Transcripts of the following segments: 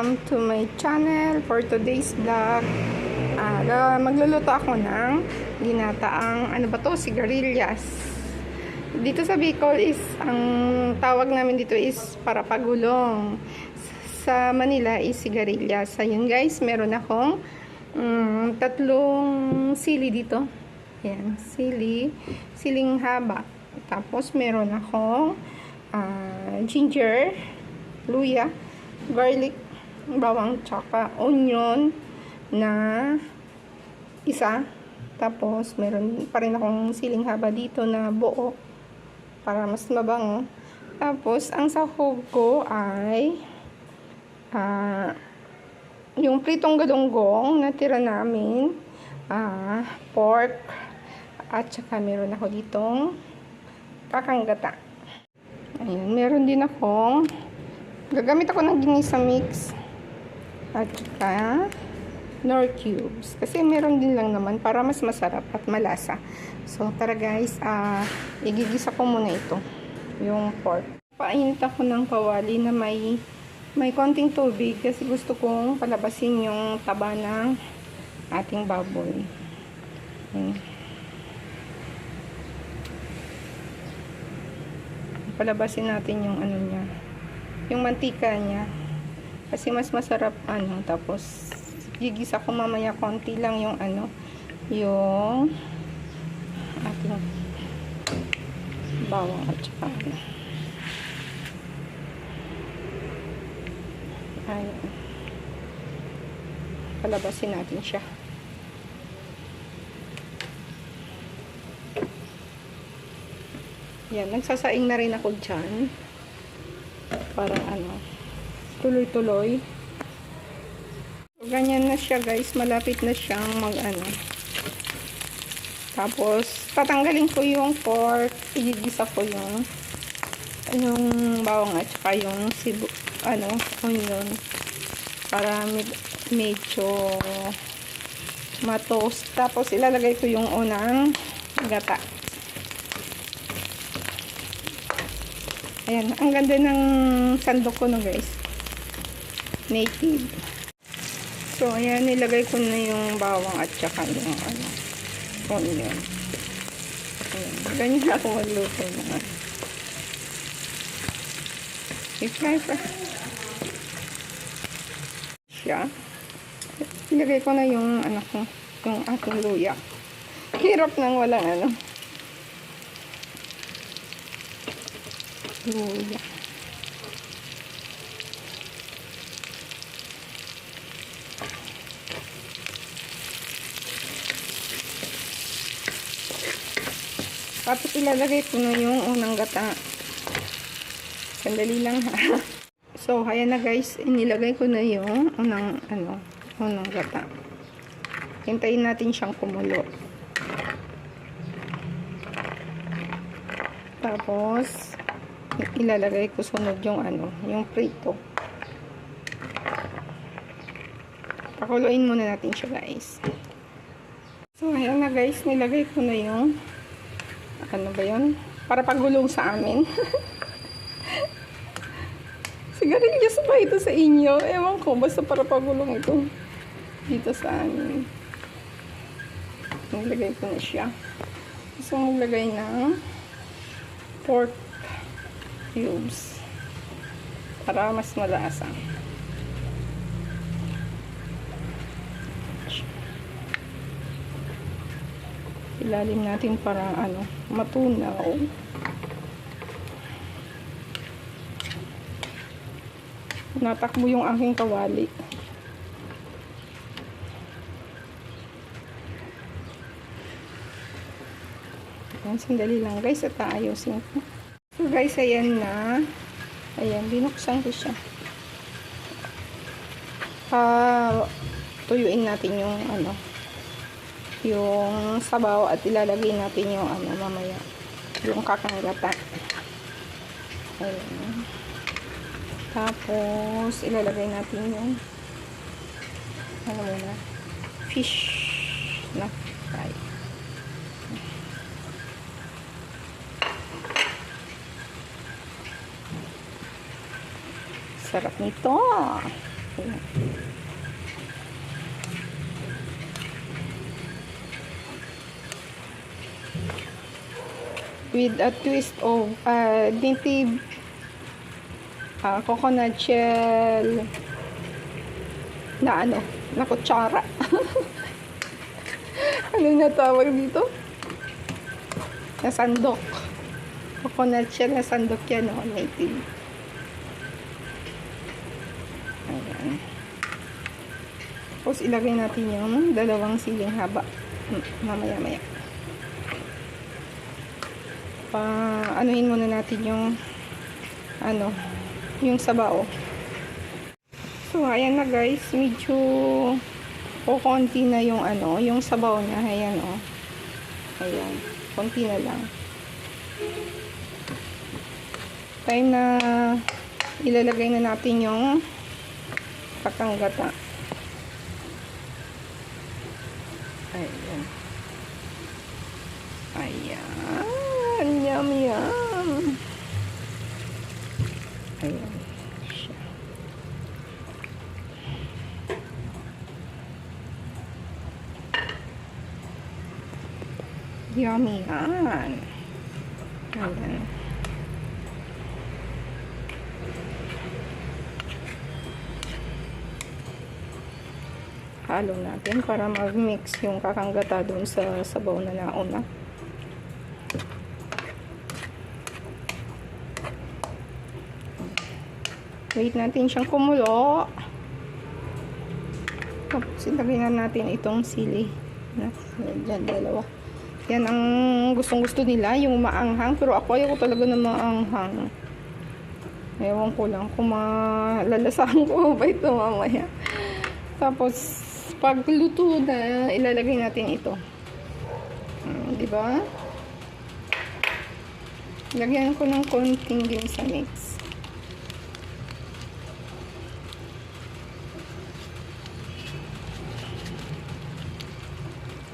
welcome to my channel for today's vlog. Ga- magluluto ako ng ginataang, ano ba to, sigarilyas. Dito sa Bicol is, ang tawag namin dito is para pagulong. Sa Manila is sigarilyas. Ayun guys, meron akong mm, tatlong sili dito. Ayan, sili, siling haba. Tapos meron akong ah, ginger, luya, garlic, bawang, tsaka onion na isa. Tapos, meron pa rin akong siling haba dito na buo para mas mabango. Tapos, ang sahog ko ay ah, yung pritong gadonggong na tira namin, ah, pork, at saka meron ako ditong kakanggata. Ayun, meron din akong gagamit ako ng ginisa mix at saka nor cubes. Kasi meron din lang naman para mas masarap at malasa. So, tara guys, ah igigisa ko muna ito, yung pork. Painit ako ng kawali na may may konting tubig kasi gusto kong palabasin yung taba ng ating baboy. Ayan. palabasin natin yung ano niya yung mantika niya kasi mas masarap ano tapos gigisa ko mamaya konti lang yung ano yung ating bawang at saka ano ayan palabasin natin siya Yan, nagsasaing na rin ako dyan. Para ano, tuloy-tuloy. Ganyan na siya guys, malapit na siyang mag ano. Tapos, tatanggalin ko yung pork, igigisa ko yung yung bawang at saka yung sibu, ano, onion para med medyo matos. Tapos, ilalagay ko yung unang gata. Ayan, ang ganda ng sandok ko no guys. Native. So, ayan, nilagay ko na yung bawang at saka yung ano, onion. Ayan, ganyan ako magluto mga. I-fry pa. Siya. Nilagay ko na yung ano ko, yung ating luya. Hirap nang walang ano. luya. Tapos ilalagay ko na yung unang gata. Sandali lang ha. So, ayan na guys. Inilagay ko na yung unang, ano, unang gata. Hintayin natin siyang kumulo. Tapos, ilalagay ko sunod yung ano, yung prito. Pakuluin muna natin siya guys. So, ayan na guys, nilagay ko na yung ano ba yun? Para pagulong sa amin. Sigarilyas ba ito sa inyo? Ewan ko, basta para pagulong ito. Dito sa amin. Nilagay ko na siya. Gusto maglagay ng pork cubes para mas malasa. Ilalim natin para ano, matunaw. Natakbo yung aking kawali. Ayan, sandali lang guys at aayusin ko. So guys, ayan na. Ayan, binuksan ko siya. Ah, tuyuin natin yung ano, yung sabaw at ilalagay natin yung ano mamaya, yung kakanggata. Ayan. Tapos, ilalagay natin yung ano muna, fish na fry. Sarap nito. Ayan. With a twist of uh, native uh, coconut shell na ano, na kutsara. Anong natawag dito? Na sandok. Coconut shell na sandok yan, no? Native. Ayan. Tapos ilagay natin yung dalawang siling haba. Hmm, Mamaya-maya. Pa, anuhin muna natin yung ano, yung sabaw. So, ayan na guys. Medyo o konti na yung ano, yung sabaw niya. Ayan o. Ayan. Konti na lang. Time na ilalagay na natin yung pakanggata. Ayan. Ayan. Yum, yum. Ayan. Siya. Yummy yan. Ayan. Halo natin para mag-mix yung kakanggata dun sa sabaw na nauna. Wait natin siyang kumulo. Tapos ilagay na natin itong sili. Na, dyan, dalawa. Yan ang gustong gusto nila, yung maanghang. Pero ako ayaw ko talaga na maanghang. Ewan ko lang kung malalasahan ko ba ito mamaya. Tapos, pag luto na, ilalagay natin ito. Hmm, di ba? Lagyan ko ng konting ginsa mix.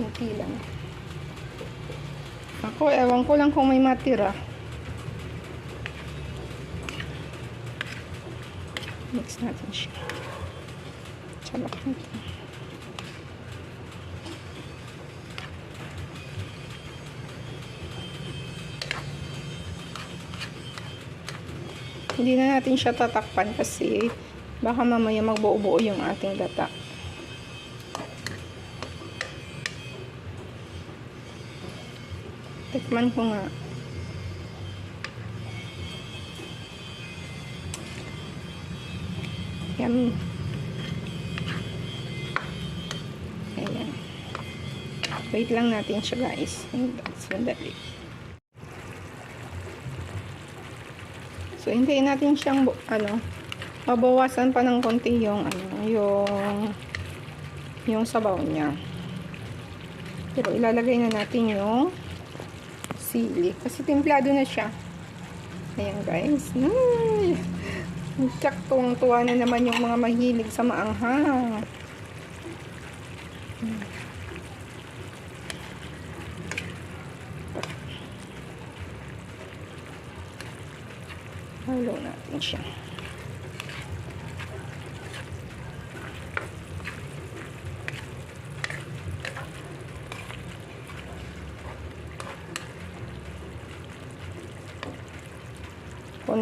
Kunti lang. Ako, ewan ko lang kung may matira. Mix natin siya. Chalak natin. Hindi na natin siya tatakpan kasi baka mamaya magbuo-buo yung ating gata. Tikman ko nga. Yummy. Ayan. Wait lang natin siya guys. Sandali. So, hintayin natin siyang, ano, mabawasan pa ng konti yung, ano, yung, yung sabaw niya. Pero ilalagay na natin yung sili. Kasi timplado na siya. Ayan guys. Ay, Saktong tuwa na naman yung mga mahilig sa maanghang. Hmm. Halo natin siya.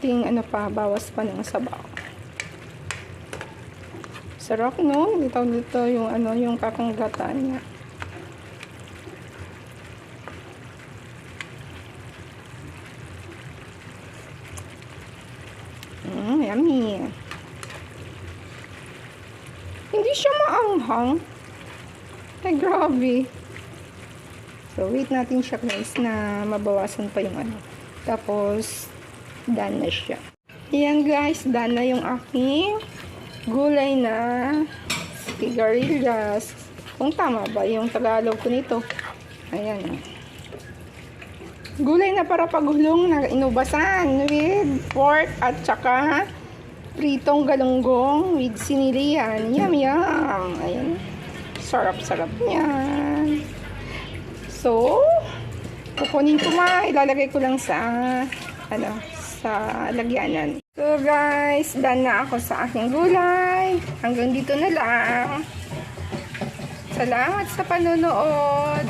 Konting ano pa, bawas pa ng sabaw. Sarap no? Dito dito yung ano, yung kakanggatan niya. Mm, yummy. Hindi siya maanghang. Ay, grabe. So, wait natin siya guys na mabawasan pa yung ano. Tapos, done na siya. Ayan guys, done na yung aking gulay na sigarilyas. Kung tama ba yung Tagalog ko nito. Ayan. Gulay na para paghulong na inubasan with pork at saka pritong galunggong with sinilian. Yum, yum. Ayan. Sarap-sarap yan. So, kukunin ko ma, ilalagay ko lang sa ano, sa lagyanan. So, guys, done na ako sa aking gulay. Hanggang dito na lang. Salamat sa panonood.